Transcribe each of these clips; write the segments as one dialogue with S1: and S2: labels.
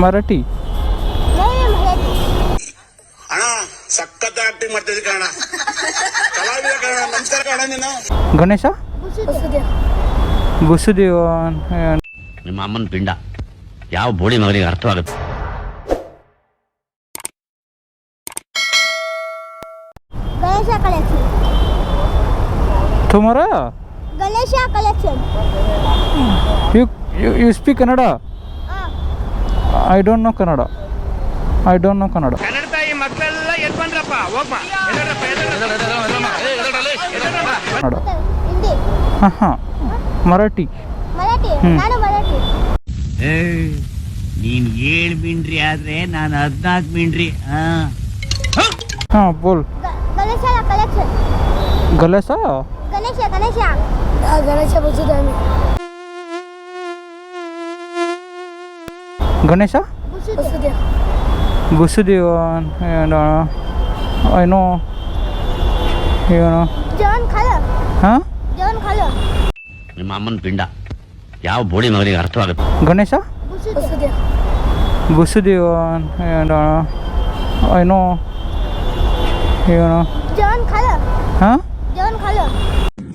S1: ಮರಾಠಿ. ಗಣೇಶ? ಬುಸುದೇವ.
S2: ನಿಮ್ಮ ಅಮ್ಮನ ಪಿಂಡ. ಯಾವ ಬೋಡಿ ಮಗನಿಗೆ ಅರ್ಥವಾಗುತ್ತೆ?
S1: ತುಮಾರ?
S3: Ganesha
S1: collection. You you speak
S3: Kannada?
S1: I don't know Kannada I don't know Kannada
S4: Kannada ತಾಯಿ ಮಕ್ಕಳೆಲ್ಲ ಎದ್ ಬಂದ್ರಪ್ಪ? ಹೋಗ್ಮ.
S1: ಕನ್ನಡ
S3: हिंदी
S1: ಹಾಂ ಹಾಂ ಮರಾಠಿ.
S3: ನೀನು
S2: ಏಳು ಮಿಂಡ್ರಿ ಆದ್ರೆ ನಾನು ಹದಿನಾಲ್ಕು ಮಿಂಡ್ರಿ ಹಾ?
S1: ಹಾಂ? ಬೋಲ್.
S3: ಗ- ಗಣೇಶನ ಕಲೆಕ್ಷನ್
S1: ಗಲೇಸ
S3: ಗಣೇಶ ಗಣೇಶ. ಗಣೇಶ ಬುಸುದೇವಿ
S1: ಗಣೇಶ?
S3: ಬುಸುದೇವ
S1: ಏನೋ
S3: ಏನೋ ಏನೋ.
S1: ಹಾಂ?
S2: ನಿಮ್ಮ ಅಮ್ಮನ ಪಿಂಡ. ಯಾವ ಬೋಡಿ ಮಗನಿಗೆ ಅರ್ಥವಾಗುತ್ತೆ?
S1: ಗಣೇಶ? ಬುಸುದೇವ ಏನೋ
S3: ಏನೋ ಏನೋ.
S1: ಹಾಂ?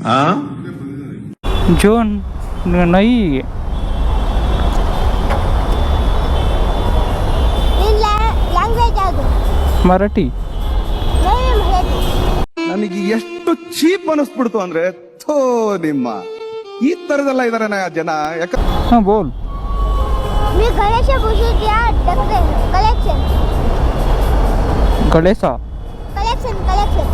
S3: ಹಾಂ
S1: ಜೋನ್ ನೈ. ಮರಾಠಿ.
S5: ನನಗೆ ಎಷ್ಟು ಚೀಪ್ ಅನಿಸ್ಬಿಡ್ತು ಅಂದ್ರೆ ಥೋ ನಿಮ್ಮ. ಈ ತರದೆಲ್ಲ ಇದಾರೆ ಜನ. ಯಾಕ
S1: ಹಾ ಬೋಲ್.
S3: Ganesha collection Ganesha. Collection collection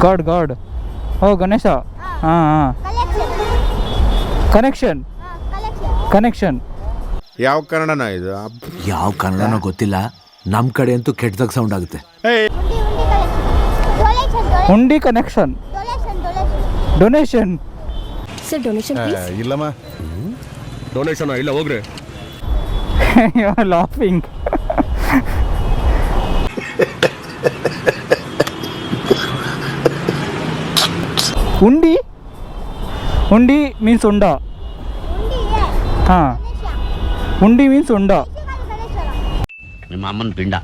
S1: God God. ಓ ಗಣೇಶ. ಹಾಂ. ಹಾಂ ಕನೆಕ್ಷನ್ ಕನೆಕ್ಷನ್
S6: ಯಾವ ಕನ್ನಡನ ಇದು?
S7: ಯಾವ ಕನ್ನಡನೋ ಗೊತ್ತಿಲ್ಲ. ನಮ್ಮ ಕಡೆ ಅಂತೂ ಕೆಟ್ಟದಾಗ ಸೌಂಡ್ ಆಗುತ್ತೆ.
S1: ಹುಂಡಿ ಕನೆಕ್ಷನ್ ಡೊನೇಷನ್
S3: ಸರ್ ಡೊನೇಷನ್
S6: ಇಲ್ಲಮ್ಮ.
S4: ಡೊನೇಷನ್ ಇಲ್ಲ ಹೋಗ್ರೆ.
S1: ಲಾಫಿಂಗ್ ಉಂಡಿ ಉಂಡಿ ಮೀನ್ಸ್ ಉಂಡ. ಹಾಂ. ಉಂಡಿ ಮೀನ್ಸ್ ಉಂಡ.
S2: ನಿಮ್ಮ ಅಮ್ಮನ ಪಿಂಡ.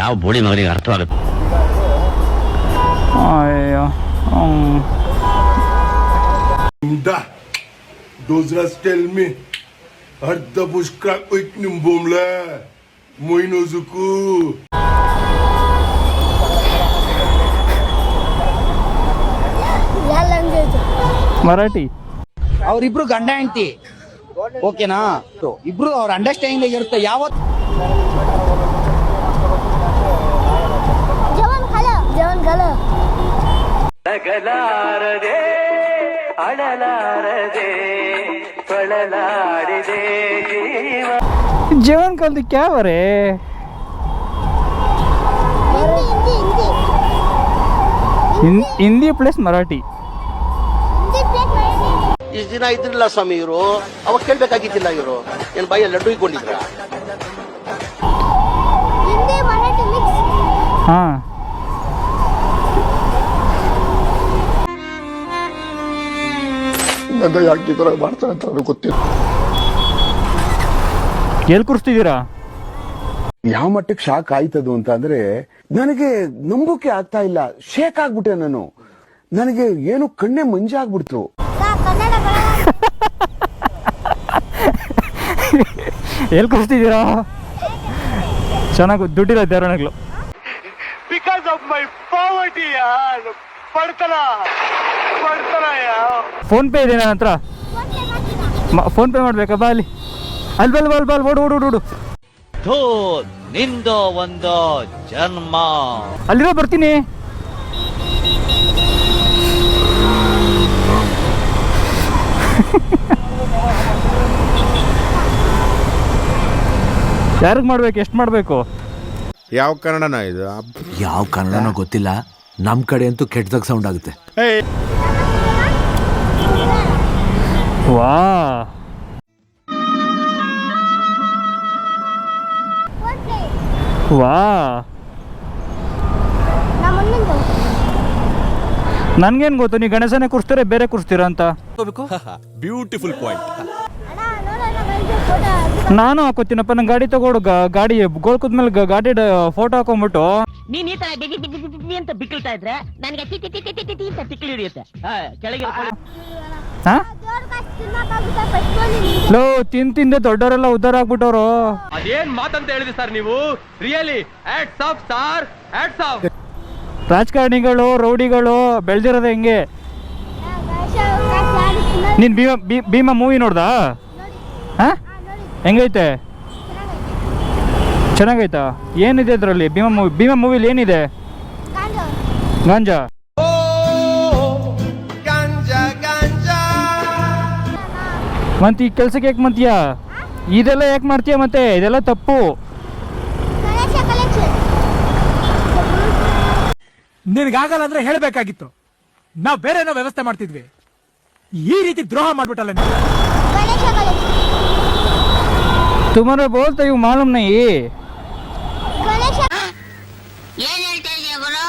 S2: ಯಾವ ಬೋಳಿ ಮಗನಿಗೆ ಅರ್ಥವಾಗುತ್ತೆ?
S1: ಅಯ್ಯೋ
S8: ಸ್ಟೆಲ್ಮಿ ಅರ್ಧ ಪುಷ್ಕ
S3: ನಿಂಬೋಮ್ಲ ಮೊಯ್ನೋಜುಕು
S1: ಮರಾಠಿ.
S9: ಅವರಿಬ್ರು ಗಂಡ ಹೆಂಡತಿ. ಓಕೆನಾ? ಇಬ್ರು ಅವ್ರ ಅಂಡರ್ಸ್ಟ್ಯಾಂಡಿಂಗ್ ಇರುತ್ತೆ. ಯಾವತ್ತು
S1: ಜೀವನ್ ಕಲ್ದು ಕ್ಯಾವರೆ? ಹಿಂದಿ ಪ್ಲಸ್ ಮರಾಠಿ.
S10: ಇಷ್ಟು ದಿನ ಇದ್ರಿಲ್ಲ ಸ್ವಾಮಿ ಇವರು. ಅವಾಗ ಕೇಳ್ಬೇಕಾಗಿತ್ತಿಲ್ಲ ಇವರು. ಏನು ಬಾಯಲ್ಲಿ ಲಡ್ಡು ಇಟ್ಕೊಂಡಿದ್ರ?
S1: ಹಾಂ.
S5: ಯಾವ ಮಟ್ಟಕ್ಕೆ ಶಾಕ್ ಆಯ್ತದು ಅಂತ ಅಂದ್ರೆ ನನಗೆ ನಂಬುಕೆ ಆಗ್ತಾ ಇಲ್ಲ. ಶೇಕ್ ಆಗ್ಬಿಟ್ಟೆ ನಾನು. ನನಗೆ ಏನು ಕಣ್ಣೆ ಮಂಜಾಗ್ಬಿಡ್ತು
S1: ಎಲ್ಲಿ ಕೂರಿಸ್ತಿದ್ದೀರಾ ಚೆನ್ನಾಗಿ ದುಡ್ಡಿರೋ ದೇವರಣಗಳು
S4: ಬಿಕಾಸ್ ಆಫ್ ಮೈ ಪಾವರ್ಟಿ ಯಾರ್?
S1: ಫೋನ್ ಪೇ ಇದೆ ನನ್ನ ಹತ್ರ. ಫೋನ್ ಪೇ ಮಾಡ್ಬೇಕಾ? ಬಾ ಅಲ್ಲಿ. ಅಲ್ಲಿ ಬಲ್ ಬಲ್ ಬಲ್ ಓಡು ಓಡು ಓಡು, ಓಡು.
S9: ಥೂ ನಿಂದು ಒಂದು ಜನ್ಮ.
S1: ಅಲ್ಲಿರೋ ಬರ್ತೀನಿ. ಯಾರಿಗೆ ಮಾಡ್ಬೇಕು ಎಷ್ಟು ಮಾಡಬೇಕು?
S6: ಯಾವ ಕನ್ನಡನ ಇದು?
S7: ಯಾವ ಕನ್ನಡನೋ ಗೊತ್ತಿಲ್ಲ. ನಮ್ ಕಡೆ ಅಂತೂ ಕೆಟ್ಟದಾಗ ಸೌಂಡ್ ಆಗುತ್ತೆ.
S1: ವಾ. ವಾ. ನನ್ಗೇನು ಗೊತ್ತು ನೀ ಗಣೇಶನೇ ಕೂರಿಸ್ತೀರಾ ಬೇರೆ ಕೂರಿಸ್ತೀರಾ ಅಂತ?
S3: ಬ್ಯೂಟಿಫುಲ್ ಪಾಯಿಂಟ್
S1: ನಾನು ಹಾಕೋತೀನಪ್ಪ ನಂಗೆ ಗಾಡಿ ತಗೊಡು ಗಾಡಿ ಗೋಲ್ ಕುದ್ಮೇಲೆ ಗ- ಗಾಡಿ ಫೋಟೋ ಹಾಕೊಂಡ್ಬಿಟ್ಟು
S11: ನೀನ್ ಈ ತರ ಬಿಗಿ ಬಿಗಿ ಬಿಗಿ ಬಿಗಿ ಅಂತ ಬಿಕ್ಕಿಳ್ತಾ ಇದ್ರೆ ನನಗೆ ಟಿ ಟಿ ಟಿ ಟಿ ಟಿ ಟಿ ಅಂತ ತಿಕ್ಕಲಿ ಹಿಡಿಯುತ್ತೆ. ಆ, ಕೆಳಗೆ
S1: ಲೋ ತಿನ್ ತಿಂದೆ ದೊಡ್ಡವರೆಲ್ಲ ಉದ್ದಾರ ಆಗ್ಬಿಟ್ಟವ್ರು.
S4: ಅದೇನ್ ಮಾತಂತ ಹೇಳಿದ್ರಿ ಸರ್ ನೀವು? Really hats off sir hats off
S1: ರಾಜಕಾರಣಿಗಳು ರೌಡಿಗಳು ಬೆಳೆದಿರೋದು ಹೆಂಗೆ? ನೀನ್ ಭೀಮಾ ಭೀ- ಭೀಮಾ ಮೂವಿ ನೋಡ್ದಾ? ಹೆಂಗೈತೆ? ಚೆನ್ನಾಗೈತಾ? ಏನಿದೆ ಅದರಲ್ಲಿ? ಭೀಮಾ ಮೂವಿ ಭೀಮಾ ಮೂವಿಲಿ ಏನಿದೆ? ಗಾಂಜಾ. ಮತ್ತೆ ಈ ಕೆಲ್ಸಕ್ಕೆ ಯಾಕೆ ಮಾಡ್ತೀಯಾ ಇದೆಲ್ಲ ಯಾಕೆ ಮಾಡ್ತೀಯ ಮತ್ತೆ? ಇದೆಲ್ಲ ತಪ್ಪು.
S9: ನಿನಗಾಗಲ್ಲ ಅಂದ್ರೆ ಹೇಳಬೇಕಾಗಿತ್ತು. ನಾವು ಬೇರೆ ಏನೋ ವ್ಯವಸ್ಥೆ ಮಾಡ್ತಿದ್ವಿ. ಈ ರೀತಿ ದ್ರೋಹ ಮಾಡ್ಬಿಟ್ಟಲ್ಲ ನೀನು.
S3: ಗಣೇಶ ಕಲೆಕ್ಷನ್
S1: तुम्हारा बोलते यू मालूम नहीं
S3: ಗಣೇಶ
S11: ಏನ್ ಹೇಳ್ತಾ ಇದೀಯ ಗುರು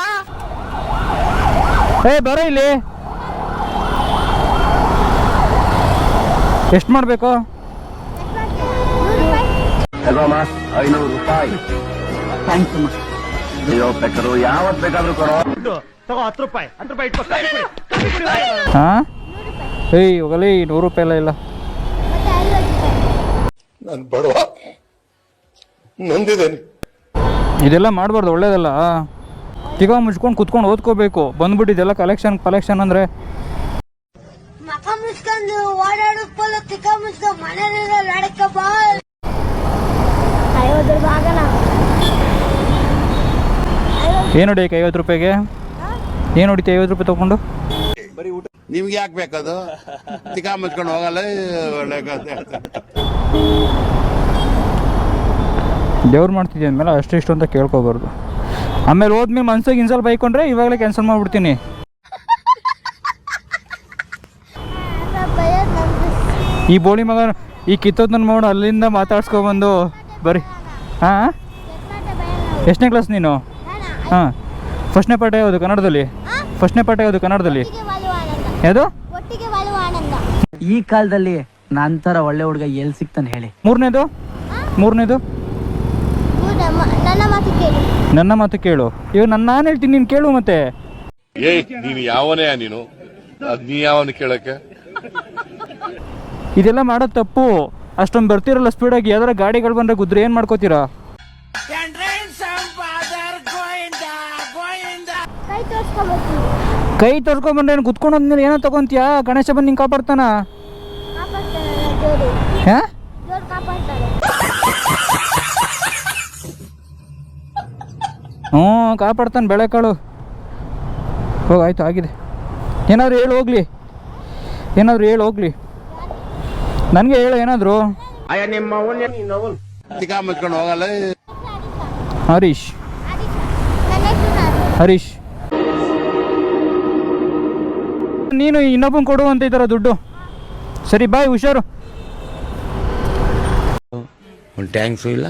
S1: ಏ ಬರೋ ಇಲ್ಲಿ ಎಷ್ಟು ಮಾಡಬೇಕು
S3: ನೂರು ರೂಪಾಯಿ
S10: ಐನೂರು ರೂಪಾಯಿ ಅಯ್ಯೋ ಬೇಕಾದ್ರು ಯಾವತ್ ಬೇಕಾದ್ರೂ ಕೊಡೋ
S4: ತಗೋ ಹತ್ತು ರೂಪಾಯಿ ಹತ್ತು ರೂಪಾಯಿ ಇಟ್ಕೋ
S1: ಹಾಂ ಏಯ್ ಹೋಗಲಿ ನೂರು ರೂಪಾಯಿ ಎಲ್ಲ ಇಲ್ಲ
S3: ಮತ್ತೆ ಐವತ್ತು ರೂಪಾಯಿ
S8: ನಾನು ಬಡವ. ನಂದಿದ್ದೇನೆ.
S1: ಇದೆಲ್ಲ ಮಾಡಬಾರ್ದು ಒಳ್ಳೇದಲ್ಲ? ಈಗ ಮುಚ್ಕೊಂಡು ಕುತ್ಕೊಂಡು ಓದ್ಕೋಬೇಕು. ಬಂದ್ಬಿಟ್ಟಿದೆಲ್ಲ ಕಲೆಕ್ಷನ್ ಕಲೆಕ್ಷನ್ ಅಂದ್ರೆ
S3: ಮಕ ಮುಚ್ಕೊಂಡು ಓಡಾಡಕ್ಕಲ್ಲ ತಿಕ್ಕ ಮುಚ್ಕೊಂಡು ಮನೆಯಲ್ಲ ನಡಕ ಬಾ ಐವತ್ತು ರೂಪಾಯಿ ಆಗಲ್ಲ.
S1: ಏನು ಹೊಡಿಯಕ್ಕೆ ಐವತ್ತು ರೂಪಾಯಿಗೆ? ಏನು ಹೊಡಿತೀವಿ ಐವತ್ತು ರೂಪಾಯಿ ತಗೊಂಡು?
S8: ನಿಮ್ಗೆ ಯಾಕೆ ಬೇಕದು ತಿಗಾ ಮುಚ್ಕೊಂಡು ಹೋಗಲ್ಲ ಒಳ್ಳೆ ಕಥೆ.
S1: ದೇವ್ರು ಮಾಡ್ತಿದ್ದೆ ಅಂದಮೇಲೆ ಅಷ್ಟು ಇಷ್ಟು ಅಂತ ಕೇಳ್ಕೊಬಾರ್ದು. ಆಮೇಲೆ ಹೋದ್ಮೇಲೆ ಮನ್ಸಿಗೆ ಇನ್ಸಲ್ ಬೈಕೊಂಡ್ರೆ ಇವಾಗಲೇ ಕ್ಯಾನ್ಸಲ್ ಮಾಡಿಬಿಡ್ತೀನಿ. ಈ ಬೋಳಿ ಮಗ ಈ ಕಿತ್ತೋದ್ ನನ್ನ ಮೋಡ ಅಲ್ಲಿಂದ ಮಾತಾಡ್ಸ್ಕೊಬಂದು ಬರೀ ಹಾಂ? ಎಷ್ಟನೇ ಕ್ಲಾಸ್ ನೀನು? ಹಾಂ. ಫಸ್ಟ್ನೇ ಪಾಠ ಯಾವುದು ಕನ್ನಡದಲ್ಲಿ? ಫಸ್ಟ್ನೇ ಪಾಠ ಯಾವುದು ಕನ್ನಡದಲ್ಲಿ? ಯಾವುದು?
S9: ಈ ಕಾಲದಲ್ಲಿ ನಂತರ ಒಳ್ಳೆ ಹುಡುಗ ಎಲ್ಲಿ ಸಿಗ್ತಾನೆ ಹೇಳಿ.
S1: ಮೂರನೇದು? ಮೂರನೇದು?
S3: ನನ್ನ ಮಾತು ಕೇಳಿ.
S1: ನನ್ನ ಮಾತು ಕೇಳು. ಇವಾಗ ನನ್ನ ನಾನು ಹೇಳ್ತೀನಿ ನೀನು ಕೇಳು ಮತ್ತೆ.
S8: ಏ ನೀನು ಯಾವನೇ ನೀನು? ಅದ್ ನೀ ಯಾವನ ಕೇಳಕ್ಕೆ?
S1: ಇದೆಲ್ಲ ಮಾಡೋ ತಪ್ಪು. ಅಷ್ಟೊಂದು ಬರ್ತಿರಲ್ಲ ಸ್ಪೀಡಾಗಿ ಯಾವ್ದಾರ ಗಾಡಿಗಳು ಬಂದ್ರೆ ಗುದ್ರೆ ಏನ್ ಮಾಡ್ಕೋತೀರಾ?
S3: ಕೈ ತೋರ್ಸ್ಕೊಂಬರ್ತೀವಿ
S1: ಕೈ ಏನು ಕುತ್ಕೊಂಡು ಹೋದ್ಮೇಲೆ ಏನೋ ತಗೊಂತೀಯಾ? ಗಣೇಶ ಬಂದ್ ನಿಂಗೆ ಕಾಪಾಡ್ತಾನ? ಹ್ಞೂ ಕಾಪಾಡ್ತಾನೆ ಬೆಳೆಕಾಳು ಹೋಗಿ ಆಯ್ತು ಆಗಿದೆ. ಏನಾದರೂ ಹೇಳು ಹೋಗ್ಲಿ. ಏನಾದರೂ ಹೇಳು ಹೋಗ್ಲಿ. ನನಗೆ ಹೇಳು ಏನಾದರೂ? ಹರೀಶ್. ಹರೀಶ್. ನೀನು ಇನ್ನೊಬ್ಬನ ಕೊಡು ಅಂತ ಇದ್ದಾರ ದುಡ್ಡು. ಸರಿ ಬಾಯ್ ಹುಷಾರು.
S2: ಒಂದು ಟ್ಯಾಂಕ್ಸು ಇಲ್ಲ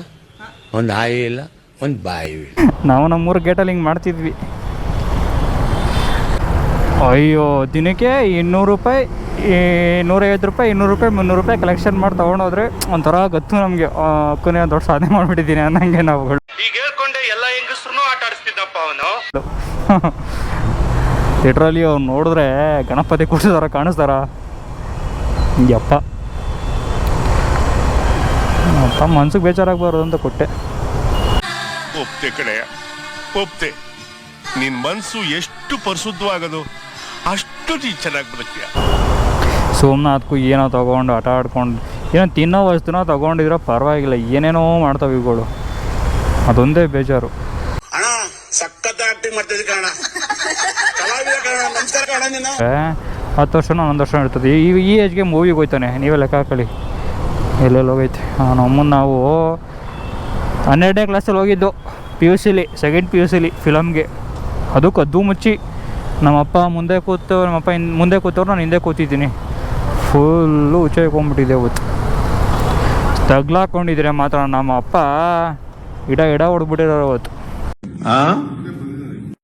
S2: ಒಂದು ಹಾಯಿ ಇಲ್ಲ ಒಂದು ಬಾಯಿ ಇಲ್ಲ.
S1: ನಾವು ನಮ್ಮೂರು ಗೇಟಲ್ಲಿ ಹಿಂಗೆ ಮಾಡ್ತಿದ್ವಿ. ಅಯ್ಯೋ ದಿನಕ್ಕೆ ಇನ್ನೂರು ರೂಪಾಯಿ ಈ ನೂರೈವತ್ತು ರೂಪಾಯಿ ಇನ್ನೂರು ರೂಪಾಯಿ ಮುನ್ನೂರು ರೂಪಾಯಿ ಕಲೆಕ್ಷನ್ ಮಾಡಿ ತೊಗೊಂಡೋದ್ರೆ ಒಂಥರ ಗೊತ್ತು ನಮಗೆ. ಅಕ್ಕನೇ ದೊಡ್ಡ ಸಾಧನೆ ಮಾಡಿಬಿಟ್ಟಿದ್ದೀನಿ ಅನ್ನಂಗೆ ನಾವುಗಳು.
S4: ಈಗ ಹೇಳ್ಕೊಂಡೆ ಎಲ್ಲ ಹೆಂಗಸ್ರು ಆಟ ಆಡಿಸ್ತಿದ್ದಪ್ಪ ಅವನು.
S1: ಥಿಯೇಟ್ರಲ್ಲಿ ಅವ್ನು ನೋಡಿದ್ರೆ ಗಣಪತಿ ಕೂಡಿಸ್ತಾರ ಕಾಣಿಸ್ತಾರ. ಯಪ್ಪ. ಅಪ್ಪ ಮನ್ಸಿಗೆ ಬೇಜಾರಾಗಬಾರ್ದು ಅಂತ ಕೊಟ್ಟೆ.
S8: ಒಪ್ತೆ ಕಡೆ ಒಪ್ತೆ. ನಿನ್ ಮನ್ಸು ಎಷ್ಟು ಪರಿಶುದ್ಧವಾಗದು ಅಷ್ಟು ನೀ ಚೆನ್ನಾಗಿ ಬದುಕ್ತೀಯ.
S1: ಸೋಮನಾಥ್ಗೂ ಏನೋ ತಗೊಂಡು ಆಟ ಆಡ್ಕೊಂಡು ಏನೋ ತಿನ್ನೋ ವಸ್ತುನ ತಗೊಂಡಿದ್ರೆ ಪರವಾಗಿಲ್ಲ ಏನೇನೋ ಮಾಡ್ತಾವೆ ಇವುಗಳು. ಅದೊಂದೇ ಬೇಜಾರು. ಹತ್ತು ವರ್ಷನೋ ಹನ್ನೊಂದು ವರ್ಷ ಇರ್ತದೆ. ಈ ಈ ಏಜ್ಗೆ ಮೂವಿಗೆ ಹೋಯ್ತಾನೆ ನೀವೇ ಲೆಕ್ಕ ಹಾಕೊಳ್ಳಿ. ಎಲ್ಲೆಲ್ಲಿ ಹೋಗೈತೆ? ನಮ್ಮನ್ನು ನಾವು ಹನ್ನೆರಡನೇ ಕ್ಲಾಸಲ್ಲಿ ಹೋಗಿದ್ದು ಪಿ ಯು ಸಿಲಿ ಸೆಕೆಂಡ್ ಪಿ ಯು ಸಿಲಿ ಫಿಲಮ್ಗೆ ಅದು ಕದ್ದು ಮುಚ್ಚಿ, ನಮ್ಮಪ್ಪ ಮುಂದೆ ಕೂತು, ನಮ್ಮಪ್ಪ ಹಿಂದೆ ಮುಂದೆ ಕೂತವ್ರು, ನಾನು ಹಿಂದೆ ಕೂತಿದ್ದೀನಿ. ಫುಲ್ಲು ಉಚ್ಚಾಕೊಂಡ್ಬಿಟ್ಟಿದ್ದೆ ಅವತ್ತು. ತಗ್ಲಾಕೊಂಡಿದ್ರೆ ಮಾತ್ರ ನಮ್ಮ ಅಪ್ಪ ಇಡ ಇಡ ಹೊಡ್ಬಿಟ್ಟಿರೋರು ಅವತ್ತು.